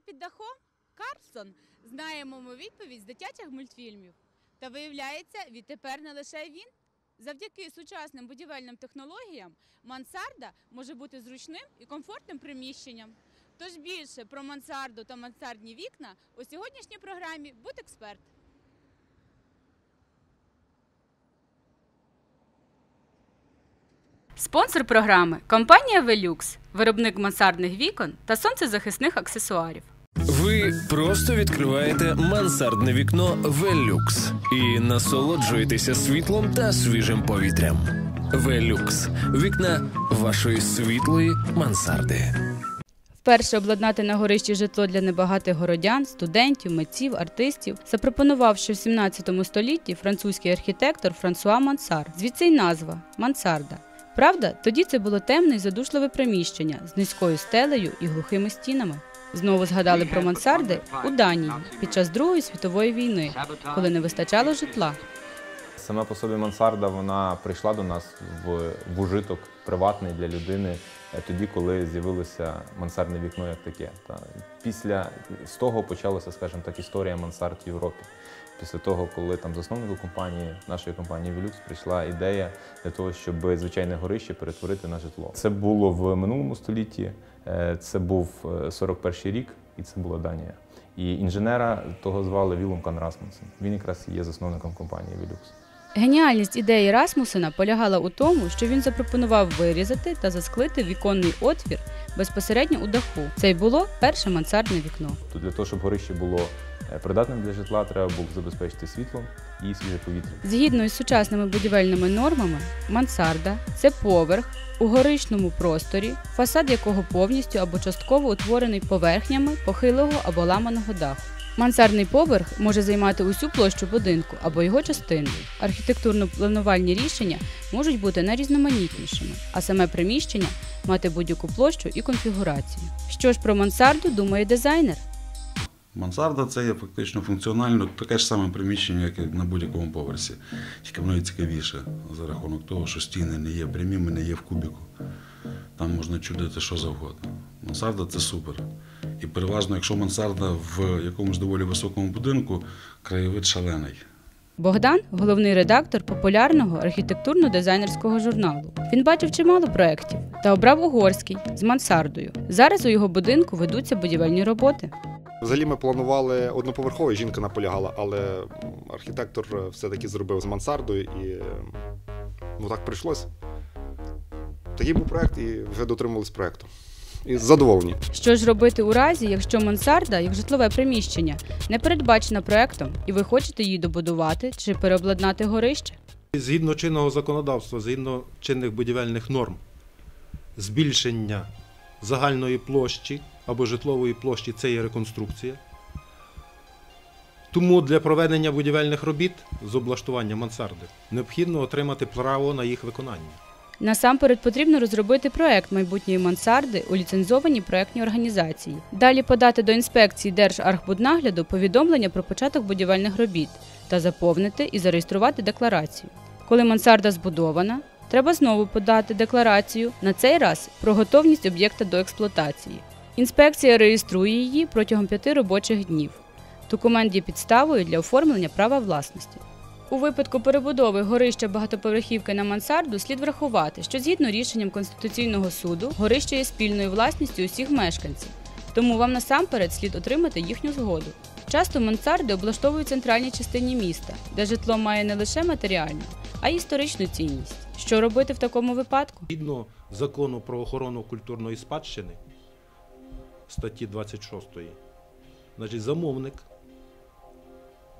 під дахом? Карлсон. Знаємо ми відповідь з дитячих мультфільмів. Та виявляється, відтепер не лише він. Завдяки сучасним будівельним технологіям мансарда може бути зручним і комфортним приміщенням. Тож більше про мансарду та мансардні вікна у сьогоднішній програмі Будексперт. Спонсор програми компанія Velux, виробник мансардних вікон та сонцезахисних аксесуарів. Ви просто відкриваєте мансардне вікно Велюкс і насолоджуєтеся світлом та свіжим повітрям. Велюкс вікна вашої світлої мансарди. Вперше обладнати на горищі житло для небагатих городян, студентів, митців, артистів запропонував ще в 17 столітті французький архітектор Франсуа Мансар. Звідси й назва мансарда. Правда, тоді це було темне і задушливе приміщення з низькою стелею і глухими стінами. Знову згадали про мансарди у Данії під час Другої світової війни, коли не вистачало житла. Сама по собі мансарда вона прийшла до нас в, в ужиток приватний для людини е, тоді, коли з'явилося мансардне вікно як таке. Та після з того почалася, скажімо так, історія мансард в Європі. Після того, коли там засновнику компанії, нашої компанії Velux, прийшла ідея для того, щоб звичайне горище перетворити на житло. Це було в минулому столітті, е, це був е, 41-й рік, і це була Данія. І інженера того звали Вілом Кан Расмусен. Він якраз є засновником компанії Velux. Геніальність ідеї Расмусена полягала у тому, що він запропонував вирізати та засклити віконний отвір безпосередньо у даху. Це й було перше мансардне вікно. То для того, щоб горище було е, придатним для житла, треба було забезпечити світлом і свіже повітря. Згідно із сучасними будівельними нормами, мансарда це поверх у горичному просторі, фасад якого повністю або частково утворений поверхнями похилого або ламаного даху. Мансардний поверх може займати усю площу будинку або його частину. Архітектурно-планувальні рішення можуть бути найрізноманітнішими, а саме приміщення мати будь-яку площу і конфігурацію. Що ж про мансарду думає дизайнер? Мансарда це є фактично функціонально таке ж саме приміщення, як і на будь-якому поверсі. Тільки воно і цікавіше за рахунок того, що стіни не є прямими, не є в кубіку. Там можна чудити що завгодно. Мансарда це супер. І переважно, якщо мансарда в якомусь доволі високому будинку, краєвид шалений. Богдан головний редактор популярного архітектурно-дизайнерського журналу. Він бачив чимало проєктів та обрав угорський з мансардою. Зараз у його будинку ведуться будівельні роботи. Взагалі ми планували одноповерховий, жінка наполягала, але архітектор е, все-таки зробив з мансардою і е, ну так прийшлось. Такий був проєкт і вже дотримались проєкту. І задоволені. Що ж робити у разі, якщо мансарда, як житлове приміщення, не передбачена проектом, і ви хочете її добудувати чи переобладнати горище? Згідно чинного законодавства, згідно чинних будівельних норм, збільшення загальної площі або житлової площі це є реконструкція. Тому для проведення будівельних робіт з облаштування мансарди необхідно отримати право на їх виконання. Насамперед потрібно розробити проект майбутньої мансарди у ліцензованій проектній організації. Далі подати до інспекції Держархбуднагляду повідомлення про початок будівельних робіт та заповнити і зареєструвати декларацію. Коли мансарда збудована, треба знову подати декларацію на цей раз про готовність об'єкта до експлуатації. Інспекція реєструє її протягом п'яти робочих днів. Документ є підставою для оформлення права власності. У випадку перебудови горища багатоповерхівки на мансарду слід врахувати, що згідно рішенням Конституційного суду горище є спільною власністю усіх мешканців, тому вам насамперед слід отримати їхню згоду. Часто мансарди облаштовують в центральній частині міста, де житло має не лише матеріальну, а й історичну цінність. Що робити в такому випадку? Згідно закону про охорону культурної спадщини статті 26, значить замовник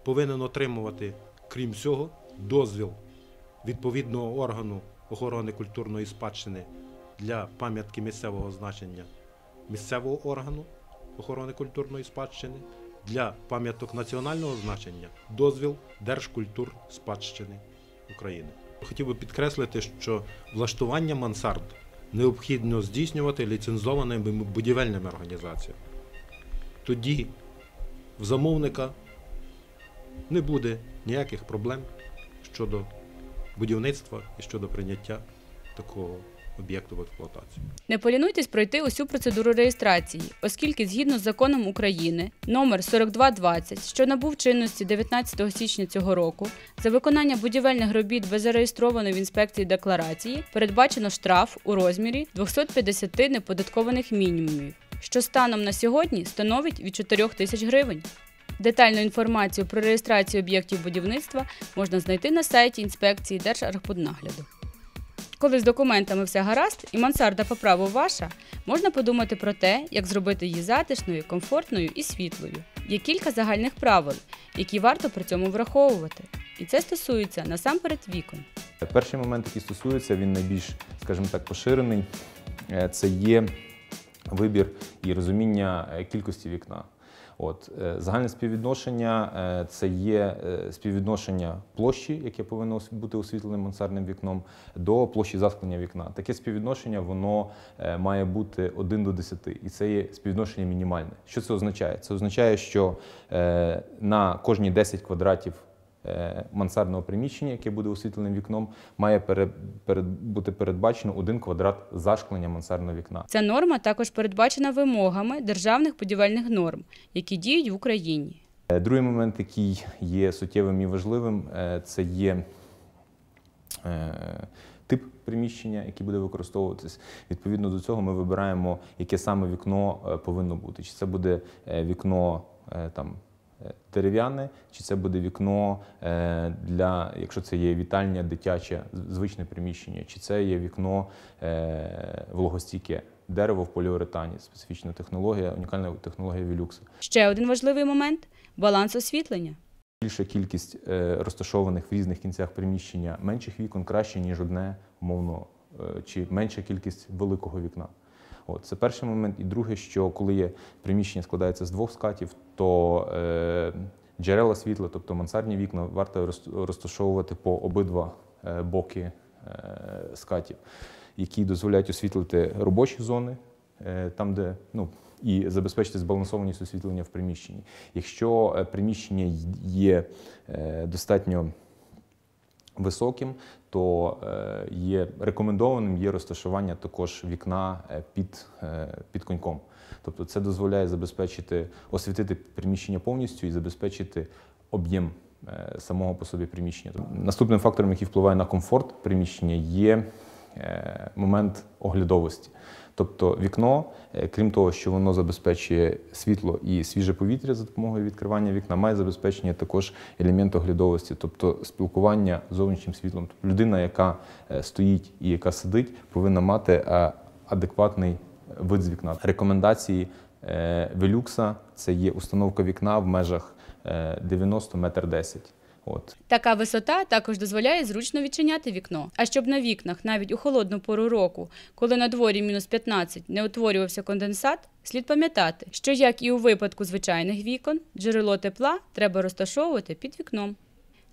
повинен отримувати, крім всього, дозвіл відповідного органу охорони культурної спадщини для пам'ятки місцевого значення місцевого органу охорони культурної спадщини, для пам'яток національного значення дозвіл Держкультур спадщини України. Хотів би підкреслити, що влаштування мансард необхідно здійснювати ліцензованими будівельними організаціями. Тоді в замовника не буде ніяких проблем щодо будівництва і щодо прийняття такого об'єкту в експлуатацію. Не полінуйтесь пройти усю процедуру реєстрації, оскільки згідно з законом України номер 4220, що набув чинності 19 січня цього року, за виконання будівельних робіт без зареєстрованої в інспекції декларації передбачено штраф у розмірі 250 неподаткованих мінімумів, що станом на сьогодні становить від 4 тисяч гривень. Детальну інформацію про реєстрацію об'єктів будівництва можна знайти на сайті інспекції Держархбуднагляду. Коли з документами все гаразд і мансарда по праву ваша, можна подумати про те, як зробити її затишною, комфортною і світлою. Є кілька загальних правил, які варто при цьому враховувати. І це стосується насамперед вікон. Перший момент, який стосується, він найбільш, скажімо так, поширений. Е, Це є вибір і розуміння е, кількості вікна. От е, загальне співвідношення е, це є е, співвідношення площі, яке повинно бути освітленим мансардним вікном, до площі засклення вікна. Таке співвідношення воно має бути 1 до 10, і це є співвідношення мінімальне. Що це означає? Це означає, що на кожні 10 квадратів мансардного приміщення, яке буде освітленим вікном, має пере, перед, бути передбачено один квадрат зашклення мансардного вікна. Ця норма також передбачена вимогами державних будівельних норм, які діють в Україні. Е, Другий момент, який є суттєвим і важливим, е, це є е, тип приміщення, який буде використовуватись. Відповідно до цього ми вибираємо, яке саме вікно е, повинно бути. Чи це буде е, вікно е, там. Дерев'яне, чи це буде вікно е, для, якщо це є вітальня, дитяче, звичне приміщення, чи це є вікно е, вологостійке, дерево в поліуретані, специфічна технологія, унікальна технологія Вілюкса. Ще один важливий момент баланс освітлення. Більша кількість е, розташованих в різних кінцях приміщення менших вікон краще, ніж одне, умовно, чи менша кількість великого вікна. От, це перший момент. І друге, що коли є приміщення складається з двох скатів, то е, джерела світла, тобто мансардні вікна, варто розташовувати по обидва е, боки е, скатів, які дозволяють освітлити робочі зони, е, там, де ну, і забезпечити збалансованість освітлення в приміщенні. Якщо приміщення є достатньо високим, то е, є рекомендованим є розташування також вікна е, під, е, під коньком. Тобто це дозволяє забезпечити, освітити приміщення повністю і забезпечити об'єм самого по собі приміщення. Наступним фактором, який впливає на комфорт приміщення, є момент оглядовості. Тобто вікно, е, крім того, що воно забезпечує світло і свіже повітря за допомогою відкривання вікна, має забезпечення також елемент оглядовості, тобто спілкування з зовнішнім світлом. Тобто людина, яка е, стоїть і яка сидить, повинна мати е, адекватний вид з вікна. Рекомендації Велюкса це є установка вікна в межах е, 90 метр 10. От. Така висота також дозволяє зручно відчиняти вікно. А щоб на вікнах навіть у холодну пору року, коли на дворі мінус 15, не утворювався конденсат, слід пам'ятати, що як і у випадку звичайних вікон, джерело тепла треба розташовувати під вікном.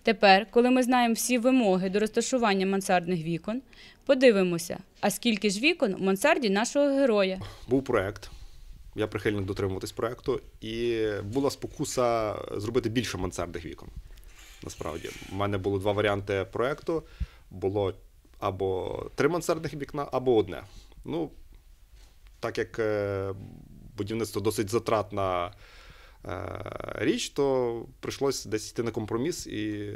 Тепер, коли ми знаємо всі вимоги до розташування мансардних вікон, подивимося, а скільки ж вікон у мансарді нашого героя. Був проект. Я прихильник дотримуватись проекту, і була спокуса зробити більше мансардних вікон. Насправді, у мене було два варіанти проекту: було або три мансардних вікна, або одне. Ну, так як е, будівництво досить затратна е, річ, то прийшлося десь йти на компроміс і.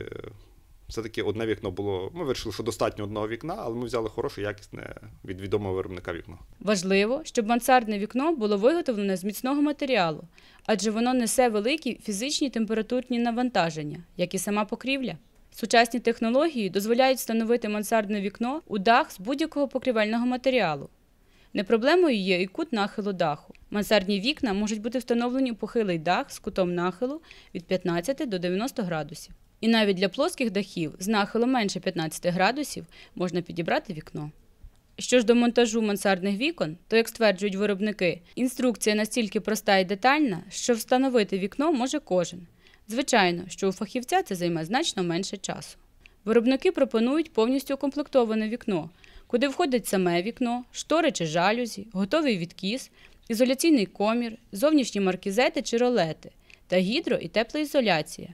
Все-таки одне вікно було. Ми вирішили, що достатньо одного вікна, але ми взяли хороше, якісне від відомого виробника вікно. Важливо, щоб мансардне вікно було виготовлене з міцного матеріалу, адже воно несе великі фізичні температурні навантаження, як і сама покрівля. Сучасні технології дозволяють встановити мансардне вікно у дах з будь-якого покрівельного матеріалу. Не проблемою є і кут нахилу даху. Мансардні вікна можуть бути встановлені у похилий дах з кутом нахилу від 15 до 90 градусів. І навіть для плоских дахів з нахилом менше 15 градусів можна підібрати вікно. Що ж до монтажу мансардних вікон, то, як стверджують виробники, інструкція настільки проста і детальна, що встановити вікно може кожен. Звичайно, що у фахівця це займе значно менше часу. Виробники пропонують повністю укомплектоване вікно, куди входить саме вікно, штори чи жалюзі, готовий відкіс, ізоляційний комір, зовнішні маркізети чи ролети та гідро і теплоізоляція.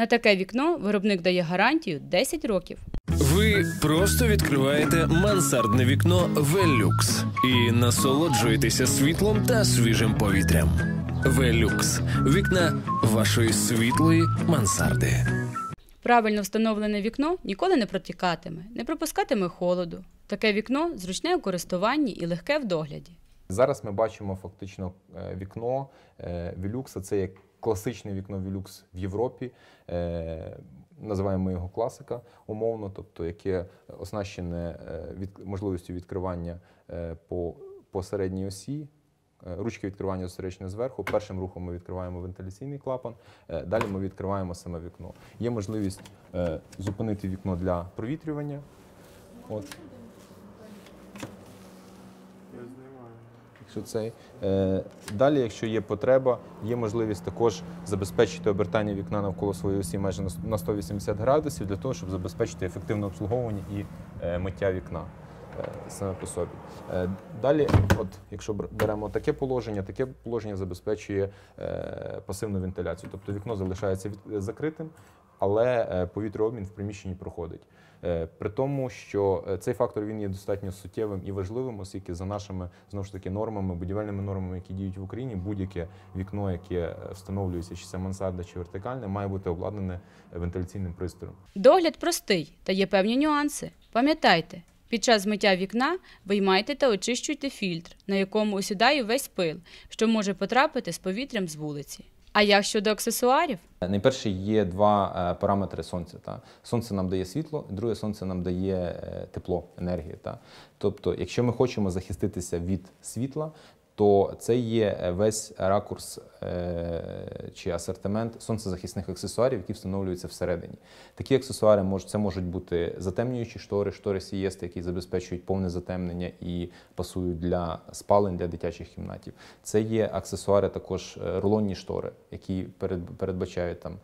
На таке вікно виробник дає гарантію 10 років. Ви просто відкриваєте мансардне вікно Велюкс і насолоджуєтеся світлом та свіжим повітрям. Велюкс вікна вашої світлої мансарди. Правильно встановлене вікно ніколи не протікатиме, не пропускатиме холоду. Таке вікно зручне у користуванні і легке в догляді. Зараз ми бачимо фактично е, вікно Велюкса. Це як класичне вікно Велюкс в Європі. Е, Називаємо його класика умовно, тобто яке оснащене е, від можливістю відкривання е, по, по середній осі. Е, Ручки відкривання зосереджені зверху. Першим рухом ми відкриваємо вентиляційний клапан. Далі ми відкриваємо саме вікно. Є можливість зупинити вікно для провітрювання. От. Якщо цей. Е, Далі, якщо є потреба, є можливість також забезпечити обертання вікна навколо своєї осі майже на с- на 180 градусів для того, щоб забезпечити ефективне обслуговування і е, миття вікна е, саме по собі. Далі, от, якщо беремо таке положення, таке положення забезпечує пасивну вентиляцію. Тобто вікно залишається закритим, але е, повітряобмін в приміщенні проходить. Е, При тому, що е, цей фактор він є достатньо суттєвим і важливим, оскільки за нашими знову ж таки нормами, будівельними нормами, які діють в Україні, будь-яке вікно, яке встановлюється, чи це мансарда, чи вертикальне, має бути обладнане вентиляційним пристроєм. Догляд простий та є певні нюанси. Пам'ятайте, під час миття вікна виймайте та очищуйте фільтр, на якому осідає весь пил, що може потрапити з повітрям з вулиці. А як щодо аксесуарів? Найперше є два е, параметри сонця. Та. Сонце нам дає світло, друге сонце нам дає е, тепло, енергію. Та. Тобто, якщо ми хочемо захиститися від світла, то це є е, весь ракурс е, чи асортимент сонцезахисних аксесуарів, які встановлюються всередині. Такі аксесуари мож, це можуть бути затемнюючі штори, штори сієсти, які забезпечують повне затемнення і пасують для спалень для дитячих кімнатів. Це є аксесуари, також е, рулонні штори, які передбачають там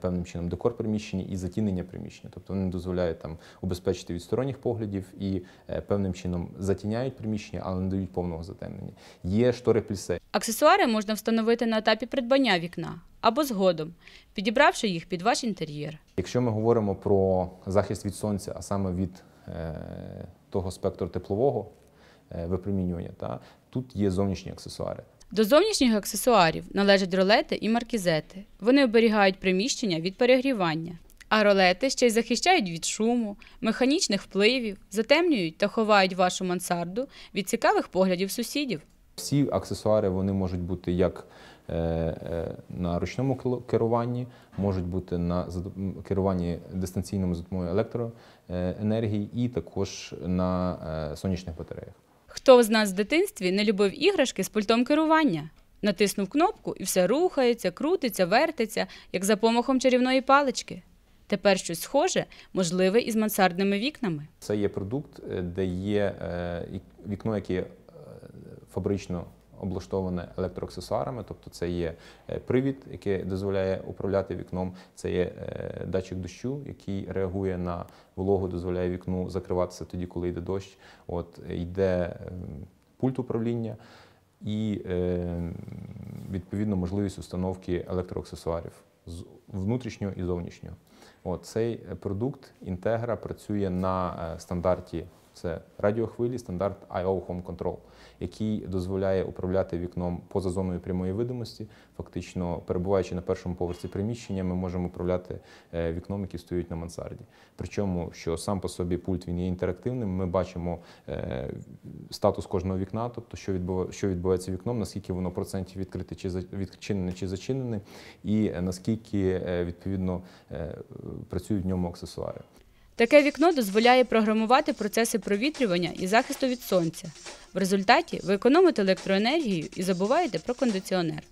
певним чином декор приміщення і затінення приміщення. Тобто вони дозволяють там убезпечити від сторонніх поглядів і певним чином затіняють приміщення, але не дають повного затемнення. Є штори плісе, Аксесуари можна встановити на етапі придбання вікна або згодом, підібравши їх під ваш інтер'єр. Якщо ми говоримо про захист від сонця, а саме від е, того спектру теплового е, випромінювання, та, тут є зовнішні аксесуари. До зовнішніх аксесуарів належать ролети і маркізети. Вони оберігають приміщення від перегрівання. А ролети ще й захищають від шуму, механічних впливів, затемнюють та ховають вашу мансарду від цікавих поглядів сусідів. Всі аксесуари вони можуть бути як е, е, на ручному керуванні, можуть бути на керуванні дистанційному за допомогою електроенергії і також на е, сонячних батареях. Хто з нас в дитинстві не любив іграшки з пультом керування? Натиснув кнопку і все рухається, крутиться, вертиться, як за помахом чарівної палички. Тепер щось схоже, можливе із мансардними вікнами. Це є продукт, де є вікно, яке фабрично облаштоване електроаксесуарами, тобто це є е, привід, який дозволяє управляти вікном, це є е, датчик дощу, який реагує на вологу, дозволяє вікну закриватися тоді, коли йде дощ. От йде ем, пульт управління і е, відповідно можливість установки електроаксесуарів з внутрішнього і зовнішнього. От, цей е, продукт Integra працює на стандарті це радіохвилі, стандарт IO Home Control, який дозволяє управляти вікном поза зоною прямої видимості. Фактично, перебуваючи на першому поверсі приміщення, ми можемо управляти е, вікном, які стоїть на мансарді. Причому, що сам по собі пульт він є інтерактивним. Ми бачимо е, статус кожного вікна, тобто що що відбувається вікном, наскільки воно процентів відкрите чи відчинене чи зачинене, і е, наскільки відповідно працюють в ньому аксесуари. Таке вікно дозволяє програмувати процеси провітрювання і захисту від сонця. В результаті ви економите електроенергію і забуваєте про кондиціонер.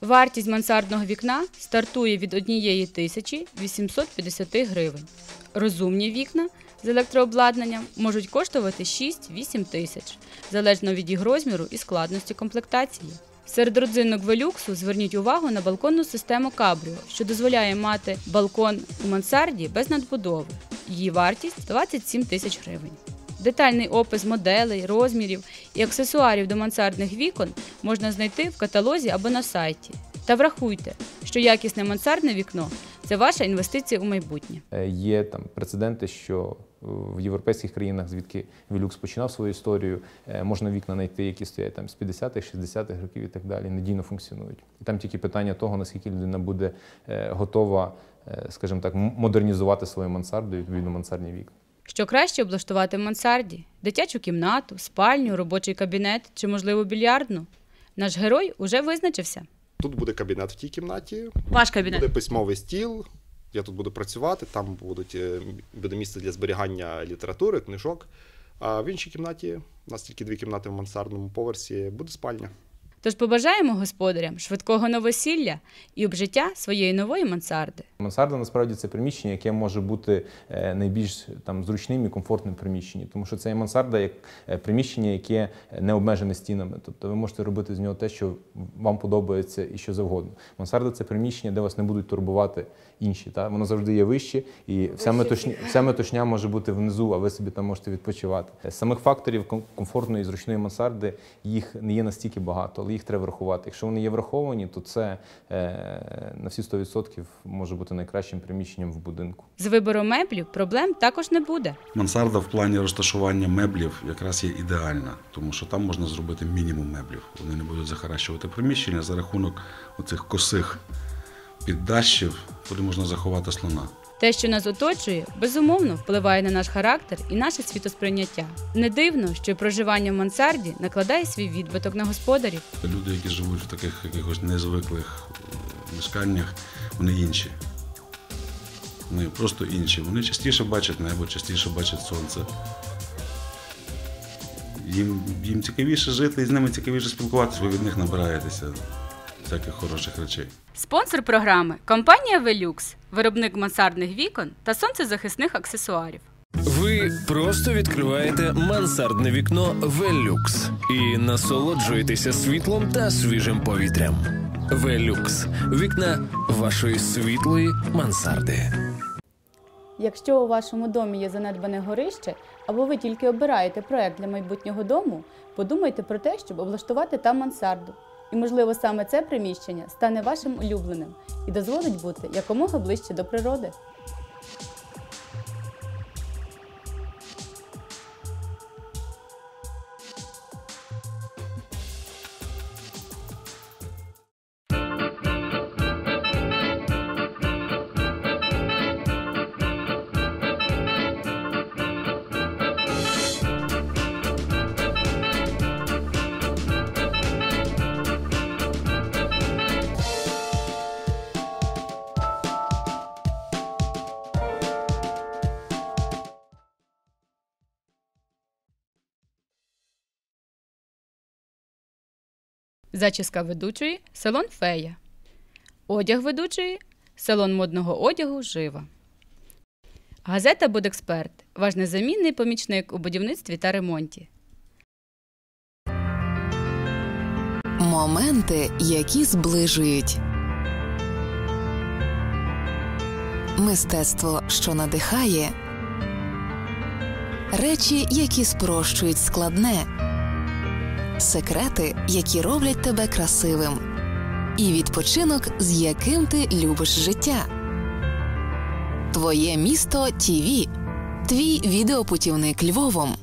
Вартість мансардного вікна стартує від 1 тисячі 850 гривень. Розумні вікна з електрообладнанням можуть коштувати 6-8 тисяч, залежно від їх розміру і складності комплектації. Серед родзинок велюксу зверніть увагу на балконну систему Cabrio, що дозволяє мати балкон у мансарді без надбудови. Її вартість 27 тисяч гривень. Детальний опис моделей, розмірів і аксесуарів до мансардних вікон можна знайти в каталозі або на сайті. Та врахуйте, що якісне мансардне вікно Це ваша інвестиція у майбутнє. Е, Є там прецеденти, що в європейських країнах, звідки Велюкс починав свою історію, е, можна вікна знайти, які стоять там з 50-х, 60-х років і так далі, надійно функціонують. І там тільки питання того, наскільки людина буде е, готова, е, скажімо так, модернізувати свою мансарду і відповідно мансардні вікна. Що краще облаштувати в мансарді? Дитячу кімнату, спальню, робочий кабінет чи, можливо, більярдну? Наш герой уже визначився. Тут буде кабінет в тій кімнаті, Ваш буде кабінет. письмовий стіл. Я тут буду працювати, там будуть, е, буде місце для зберігання літератури, книжок. А в іншій кімнаті, у нас тільки дві кімнати в мансардному поверсі, буде спальня. Тож побажаємо господарям швидкого новосілля і обжиття своєї нової мансарди. Мансарда насправді це приміщення, яке може бути е, найбільш там зручним і комфортним приміщенням, тому що це є мансарда як е, приміщення, яке не обмежене стінами. Тобто ви можете робити з нього те, що вам подобається і що завгодно. Мансарда це приміщення, де вас не будуть турбувати інші. Та воно завжди є вище, і вся метушня, вся метушня може бути внизу, а ви собі там можете відпочивати. Самих факторів комфортної і зручної мансарди їх не є настільки багато, але їх треба врахувати. Якщо вони є враховані, то це е, на всі 100% може бути найкращим приміщенням в будинку. З вибором меблів проблем також не буде. Мансарда в плані розташування меблів якраз є ідеальна, тому що там можна зробити мінімум меблів. Вони не будуть захаращувати приміщення за рахунок оцих косих піддащів, куди можна заховати слона. Те, що нас оточує, безумовно впливає на наш характер і наше світосприйняття. Не дивно, що проживання в мансарді накладає свій відбиток на господарів. Люди, які живуть в таких якихось незвиклих мешканнях, вони інші. Вони просто інші. Вони частіше бачать небо, частіше бачать сонце. Їм, їм цікавіше жити і з ними цікавіше спілкуватися, ви від них набираєтеся всяких хороших речей. Спонсор програми компанія Velux, виробник мансардних вікон та сонцезахисних аксесуарів. Ви просто відкриваєте мансардне вікно Велюкс і насолоджуєтеся світлом та свіжим повітрям. Велюкс вікна вашої світлої мансарди. Якщо у вашому домі є занедбане горище, або ви тільки обираєте проект для майбутнього дому, подумайте про те, щоб облаштувати там мансарду. І, можливо, саме це приміщення стане вашим улюбленим і дозволить бути якомога ближче до природи. Зачіска ведучої салон Фея. Одяг ведучої салон модного одягу Жива. Газета Будексперт. Ваш незамінний помічник у будівництві та ремонті. Моменти, які зближують. Мистецтво, що надихає. Речі, які спрощують складне. Секрети, які роблять тебе красивим. І відпочинок, з яким ти любиш життя. Твоє місто ТІВІ. Твій відеопутівник Львовом.